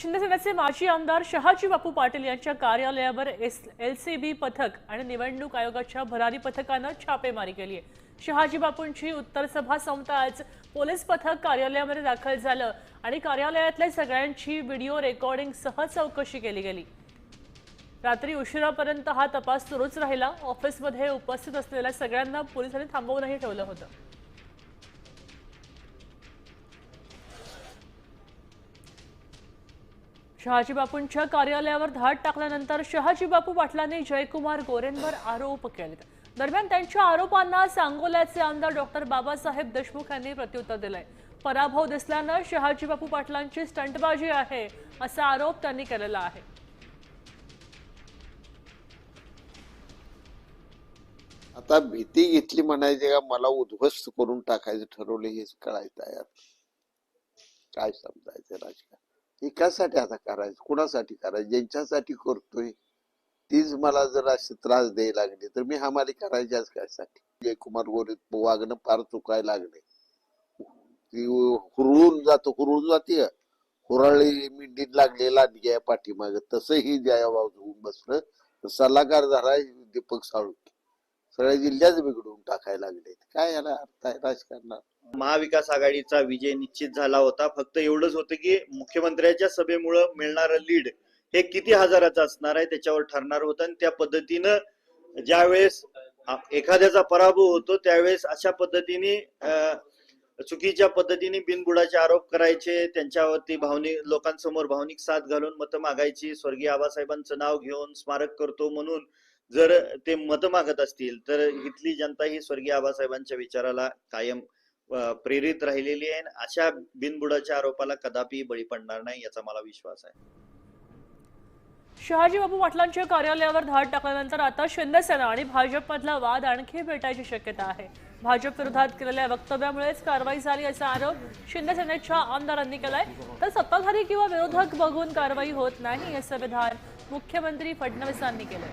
शिंदेसेनेचे माजी आमदार शहाजी बापू पाटील यांच्या कार्यालयावर एस एल सी बी पथक आणि निवडणूक आयोगाच्या भरारी पथकानं छापेमारी केली आहे. शहाजी बापूंची उत्तर सभा संपताच पोलीस पथक कार्यालयामध्ये दाखल झालं आणि कार्यालयातल्या सगळ्यांची व्हिडिओ रेकॉर्डिंग सह चौकशी केली गेली. रात्री उशिरापर्यंत हा तपास सुरूच राहिला. ऑफिसमध्ये उपस्थित असलेल्या सगळ्यांना पोलिसांनी थांबवूनही ठेवलं होतं. शहाजी बापूंच्या कार्यालयावर धाड टाकल्यानंतर शहाजी बापू पाटलांनी जयकुमार गोरेंवर आरोप केले दरम्यान त्यांच्या आरोपांना सांगोल्याचे आमदार डॉक्टर बाबासाहेब देशमुख यांनी प्रत्युत्तर दिलंय. पराभव दिसल्यानं शहाजी बापू पाटलांची स्टंटबाजी आहे असा आरोप त्यांनी केलेला आहे. आता भीती घेतली म्हणायचे का? मला उद्ध्वस्त करून टाकायचं ठरवले हे कळायचं यार काय समजायचं राजकारण? हे कशासाठी आता करायचं कुणासाठी करायचं? ज्यांच्यासाठी करतोय तीच मला जर असे त्रास द्यायला लागले. तर मी हमाली करायच्याच कशासाठी? जयकुमार गोरे वागणं फार चुकायला लागले. ती हुरळून जातो हुरळून जाते. हुरळी मिंडीत लागलेला घ्या पाठीमाग. तसंही जयाबाबू होऊन बसलं. सल्लागार झाला दीपक साळुंके सगळ्या जिल्ह्याच बिघडून टाकायला लागले काय याला अर्थ आहे राजकारणात? महाविकास आघाडीचा विजय निश्चित झाला होता. फक्त एवढंच होतं की मुख्यमंत्र्यांच्या सभेमुळं मिळणारं लीड हे किती हजाराचं असणार आहे त्याच्यावर ठरणार होतं. आणि त्या पद्धतीनं ज्यावेळेस एखाद्याचा पराभव होतो त्यावेळेस अशा पद्धतीने अं, चुकीच्या पद्धतीने बिनबुडाचे आरोप करायचे त्यांच्यावरती भावनिक लोकांसमोर भावनिक साथ घालून मतं मागायची स्वर्गीय आबासाहेबांचं नाव घेऊन स्मारक करतो म्हणून जर ते मत मागत असतील तर इथली जनता ही स्वर्गीय आबासाहेबांच्या विचाराला कायम प्रेरित राहिलेली आहे अशा बिनबुडाच्या आरोपाला कदापि बळी पडणार नाही याचा मला विश्वास आहे. शहाजी बाबू पाटलांच्या कार्यालयावर धाड टाकल्यानंतर आता शिंदेसेना आणि भाजपमधला वाद आणखी भेटायची शक्यता आहे. भाजप विरोधात केलेल्या वक्तव्यामुळेच कारवाई झाली असा आरोप शिंदेसेनेच्या आमदारांनी केलाय. तर सत्ताधारी किंवा विरोधक बघून कारवाई होत नाही असं विधान मुख्यमंत्री फडणवीसांनी केलंय.